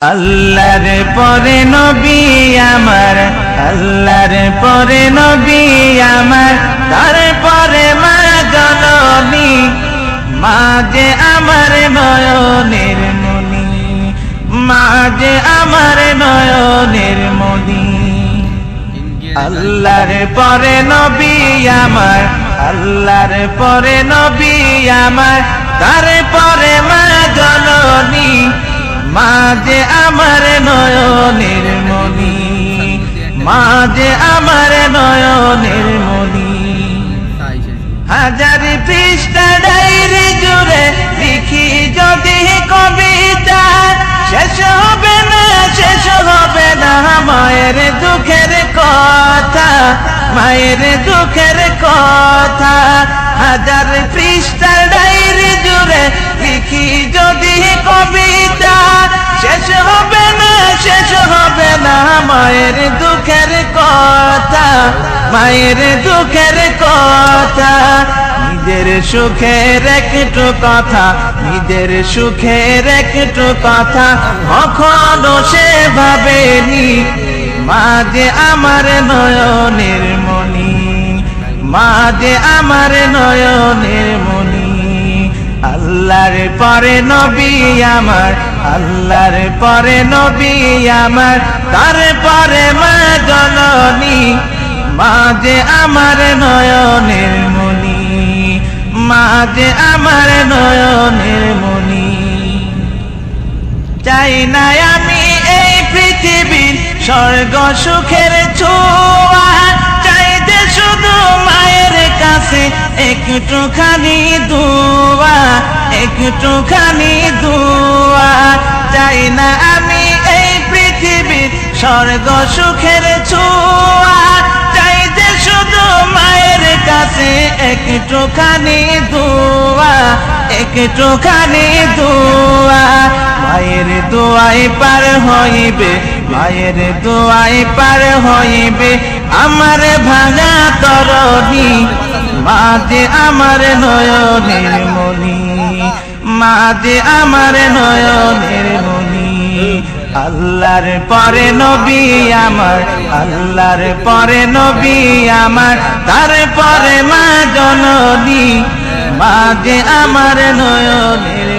আল্লাহর পরে নবী আমার, আল্লাহর পরে নবী আমার, তারপরে মা জননী, মা যে আমার নয়নের মনি মা যে আমার নয়নের মনি আল্লাহর পরে নবী আমার, আল্লাহর পরে নবী আমার, তারপরে মা জননী মা যে আমার নয়নের মনি মা যে আমার নয়নের মনি হাজার পৃষ্ঠা ডাইরি জুড়ে লিখি যদি কবিতা, শেষ হবে না, শেষ হবে না, মায়ের দুঃখের কথা, মায়ের দুঃখের মায়ের দুঃখের কথা, নিজের সুখের একটু কথা, নিজের সুখের একটু কথা, কখনো সে ভাবেনি মা যে আমার নয়নের মনি মা যে আমার নয়নের মনি আল্লাহর পরে নবী আমার, আল্লাহর পরে নবী আমার, তারপরে মা মা যে আমার নয়নের মনি মা যে আমার নয়নের মনি চাই না আমি এই পৃথিবীর স্বর্গ সুখের ছোঁয়া চাইতে শুধু মায়ের কাছে একটুখানি দুয়া একটুখানি দুয়া। চাই না আমি এই পৃথিবীর স্বর্গ সুখের একটুখানি দুয়া একটুখানি দুয়া। মায়ের দোয়াই পার হইবে, মায়ের দোয়াই পার হইবে। আমার ভাঙা তরণি, মা যে আমার নয়নের মনি মা যে আমার নয়নের মনি আল্লাহর পরে নবী আমার, আল্লাহর পরে নবী আমার তারপরে মা জননী, মা যে আমার নয়নের